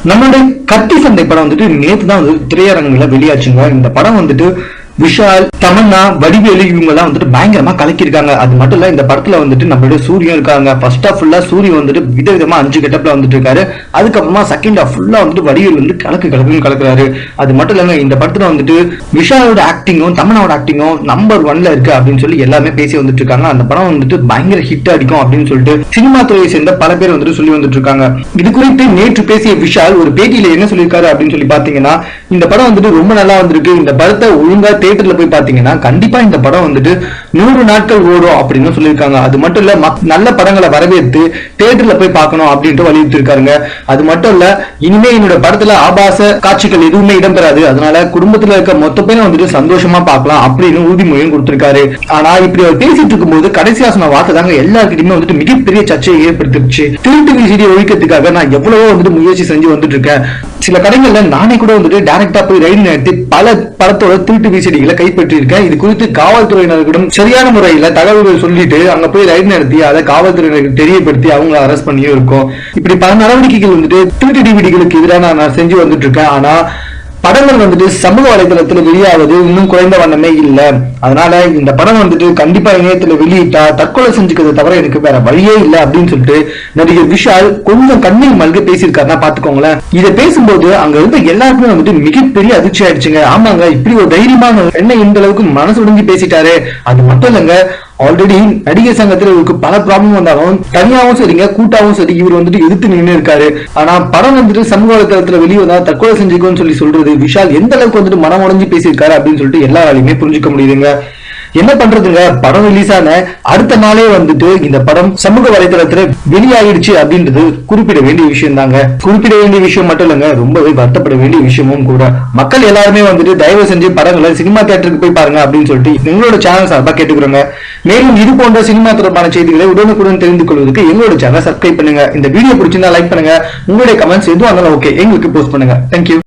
நம்மளுடைய கத்தி சந்தை படம் வந்துட்டு நேற்று தான் வந்து திரையரங்குல வெளியாச்சுங்க இந்த படம் வந்துட்டு விஷால் தமன்னா வடிவேலு இவங்க எல்லாம் வந்துட்டு பயங்கரமா கலக்கியிருக்காங்க. அது மட்டும் இல்ல இந்த படத்துல வந்துட்டு நம்மளுடைய சூரியன் இருக்காங்க. ஃபர்ஸ்ட் ஆஃப் ஃபுல்லா சூரியன் வந்துட்டு விதவிதமா அஞ்சு கெட்டப்ல வந்துட்டு இருக்காரு அதுக்கப்புறமா செகண்ட் ஆஃப் ஃபுல்லா வந்துட்டு வடிவேல் வந்து கலக்கு கலக்குன்னு கலக்குறாரு. அது மட்டும் இல்லங்க இந்த படத்துல வந்துட்டு விஷாலோட ஆக்டிங்கும் தமன்னாவோட ஆக்டிங்கும் நம்பர் ஒன்ல இருக்கு அப்படின்னு சொல்லி எல்லாமே பேசி வந்துட்டு இருக்காங்க அந்த படம் வந்துட்டு பயங்கர ஹிட் அடிக்கும் அப்படின்னு சொல்லிட்டு சினிமா துறையை சேர்ந்த பல பேர் வந்துட்டு சொல்லி வந்துட்டு இருக்காங்க இது குறித்து நேற்று பேசிய விஷால் ஒரு பேட்டியில என்ன சொல்லியிருக்காரு அப்படின்னு சொல்லி பாத்தீங்கன்னா இந்த படம் வந்துட்டு ரொம்ப நல்லா வந்திருக்கு. இந்த படத்தை ஒழுங்கா தேட்டர்ல போய் பாத்தீங்கன்னா கண்டிப்பா இந்த படம் வந்துட்டு நூறு நாட்கள் ஓடும் அப்படின்னு சொல்லியிருக்காங்க. அது மட்டும் இல்ல நல்ல படங்களை வரவேற்று தேட்டர்ல போய் பார்க்கணும் அப்படின்ட்டு வலியுறுத்தி இருக்காருங்க அது மட்டும் இல்ல இனிமே என்னோட படத்துல ஆபாச காட்சிகள் எதுவுமே இடம்பெறாது. அதனால குடும்பத்துல இருக்க மொத்த பேரும் வந்துட்டு சந்தோஷமா பார்க்கலாம் அப்படின்னு உறுதிமொழியும் கொடுத்திருக்காரு. ஆனா இப்படி அவர் பேசிட்டு இருக்கும்போது கடைசியா சொன்ன வார்த்தை தாங்க எல்லாருக்கிட்டையுமே வந்துட்டு மிகப்பெரிய சர்ச்சையை ஏற்படுத்திருச்சு. திருட்டு விசிடியை ஒழிக்கிறதுக்காக நான் எவ்வளவோ வந்துட்டு முயற்சி செஞ்சு வந்துட்டு இருக்கேன். சில கடைகள்ல நானே கூட வந்துட்டு டைரக்டா போய் ரைடு நடத்தி பல படத்தோட திருட்டு விசிடி கைப்பற்றி கைப்பற்றியிருக்கேன். இது குறித்து காவல்துறையினர்களிடம் சரியான முறையில தகவல்கள் சொல்லிட்டு அங்க போய் ரைடு நடத்தி அதை காவல்துறையினருக்கு தெரியப்படுத்தி அவங்கள அரெஸ்ட் பண்ணியும் இருக்கும். இப்படி பல நடவடிக்கைகள் வந்துட்டு திருட்டு டிவிடிகளுக்கு எதிராக நான் செஞ்சு வந்துட்டு இருக்கேன். ஆனா படங்கள் வந்துட்டு சமூக வலைதளத்துல வெளியாவது இன்னும் குறைந்த வண்ணமே இல்ல. அதனால இந்த படம் வந்துட்டு கண்டிப்பா இணையத்துல வெளியிட்டா தற்கொலை செஞ்சுக்கிறத தவிர எனக்கு வேற வழியே இல்ல அப்படின்னு சொல்லிட்டு நடிகர் விஷால் கொஞ்சம் கண்ணீர் மல்க பேசியிருக்காருன்னா பாத்துக்கோங்களேன். இதை பேசும்போது அங்க இருந்த எல்லாருக்குமே வந்துட்டு மிகப்பெரிய அதிர்ச்சி ஆயிடுச்சுங்க. ஆமாங்க இப்படி ஒரு தைரியமான என்ன இந்த அளவுக்கு மனசு உடைஞ்சு பேசிட்டாரு. அது மட்டும் இல்லங்க ஆல்ரெடி நடிகர் சங்கத்துல இவருக்கு பல ப்ராப்ளம் வந்தாலும் தனியாவும் சரிங்க கூட்டாவும் சரி இவர் வந்துட்டு எதிர்த்து நின்று இருக்காரு. ஆனா படம் வந்துட்டு சமூக வலைதளத்துல வெளியே வந்தா தற்கொலை செஞ்சுக்கோன்னு சொல்லி சொல்றது விஷால் எந்த அளவுக்கு வந்துட்டு மனம் உடஞ்சு பேசியிருக்காரு அப்படின்னு சொல்லிட்டு எல்லாராலையுமே புரிஞ்சுக்க முடியுதுங்க. என்ன பண்றதுங்க? படம் ரிலீஸ் ஆன அடுத்த நாளே வந்துட்டு இந்த படம் சமூக வலைதளத்துல வெளியாயிடுச்சு அப்படின்றது குறிப்பிட வேண்டிய விஷயம் தாங்க குறிப்பிட வேண்டிய விஷயம் மட்டும் இல்லைங்க ரொம்பவே வருத்தப்பட வேண்டிய விஷயமும் கூட. மக்கள் எல்லாருமே வந்துட்டு தயவு செஞ்சு படங்களை சினிமா தியேட்டருக்கு போய் பாருங்க அப்படின்னு சொல்லிட்டு எங்களோட சேனல் சார்பாக கேட்டுக்கிறோங்க. மேலும் இது போன்ற சினிமா தொடர்பான செய்திகளை உடனுக்குடன் தெரிந்து கொள்வதற்கு எங்களோட சேனல் சப்ஸ்கிரைப் பண்ணுங்க. இந்த வீடியோ பிடிச்சிருந்தா லைக் பண்ணுங்க. உங்களுடைய கமெண்ட்ஸ் எதுவும் இருந்தாலும் ஓகே எங்களுக்கு போஸ்ட் பண்ணுங்க. தேங்க்யூ